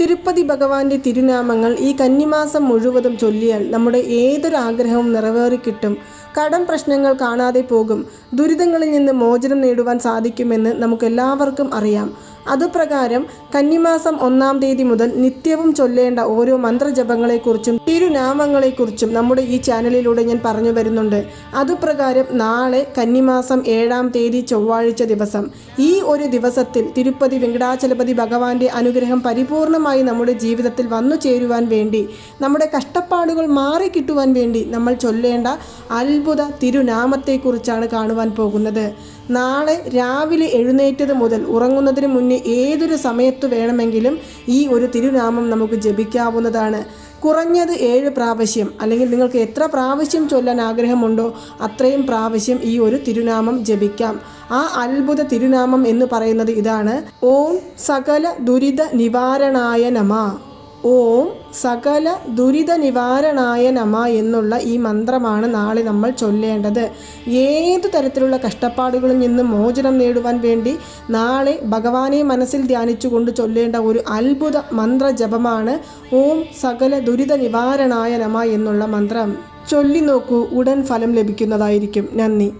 തിരുപ്പതി ഭഗവാന്റെ തിരുനാമങ്ങൾ ഈ കന്നിമാസം മുഴുവതും ചൊല്ലിയാൽ നമ്മുടെ ഏതൊരു ആഗ്രഹവും നിറവേറിക്കിട്ടും കടം പ്രശ്നങ്ങൾ കാണാതെ പോകും. ദുരിതങ്ങളിൽ നിന്ന് മോചനം നേടുവാൻ സാധിക്കുമെന്ന് നമുക്കെല്ലാവർക്കും അറിയാം. അതുപ്രകാരം കന്നിമാസം ഒന്നാം തീയതി മുതൽ നിത്യവും ചൊല്ലേണ്ട ഓരോ മന്ത്രജപങ്ങളെക്കുറിച്ചും തിരുനാമങ്ങളെക്കുറിച്ചും നമ്മുടെ ഈ ചാനലിലൂടെ ഞാൻ പറഞ്ഞു വരുന്നുണ്ട്. അതുപ്രകാരം നാളെ കന്നിമാസം ഏഴാം തീയതി ചൊവ്വാഴ്ച ദിവസം. ഈ ഒരു ദിവസത്തിൽ തിരുപ്പതി വെങ്കടാചലപതി ഭഗവാന്റെ അനുഗ്രഹം പരിപൂർണമായി നമ്മുടെ ജീവിതത്തിൽ വന്നു ചേരുവാൻ വേണ്ടി നമ്മുടെ കഷ്ടപ്പാടുകൾ മാറി കിട്ടുവാൻ വേണ്ടി നമ്മൾ ചൊല്ലേണ്ട അത്ഭുത തിരുനാമത്തെക്കുറിച്ചാണ് കാണുവാൻ പോകുന്നത്. നാളെ രാവിലെ എഴുന്നേറ്റത് മുതൽ ഉറങ്ങുന്നതിന് മുന്നേ ഏതൊരു സമയത്ത് വേണമെങ്കിലും ഈ ഒരു തിരുനാമം നമുക്ക് ജപിക്കാവുന്നതാണ്. കുറഞ്ഞത് ഏഴ് പ്രാവശ്യം അല്ലെങ്കിൽ നിങ്ങൾക്ക് എത്ര പ്രാവശ്യം ചൊല്ലാൻ ആഗ്രഹമുണ്ടോ അത്രയും പ്രാവശ്യം ഈ ഒരു തിരുനാമം ജപിക്കാം. ആ അത്ഭുത തിരുനാമം എന്ന് പറയുന്നത് ഇതാണ്. ഓം സകല ദുരിത നിവാരണായ നമ. ഓം സകല ദുരിത നിവാരണായ നമ എന്നുള്ള ഈ മന്ത്രമാണ് നാളെ നമ്മൾ ചൊല്ലേണ്ടത്. ഏതു തരത്തിലുള്ള കഷ്ടപ്പാടുകളിൽ നിന്ന് മോചനം നേടുവാൻ വേണ്ടി നാളെ ഭഗവാനെ മനസ്സിൽ ധ്യാനിച്ചുകൊണ്ട് ചൊല്ലേണ്ട ഒരു അത്ഭുത മന്ത്രജപമാണ് ഓം സകല ദുരിത നിവാരണായ നമ എന്നുള്ള മന്ത്രം. ചൊല്ലി നോക്കൂ ഉടൻ ഫലം ലഭിക്കുന്നതായിരിക്കും. നന്ദി.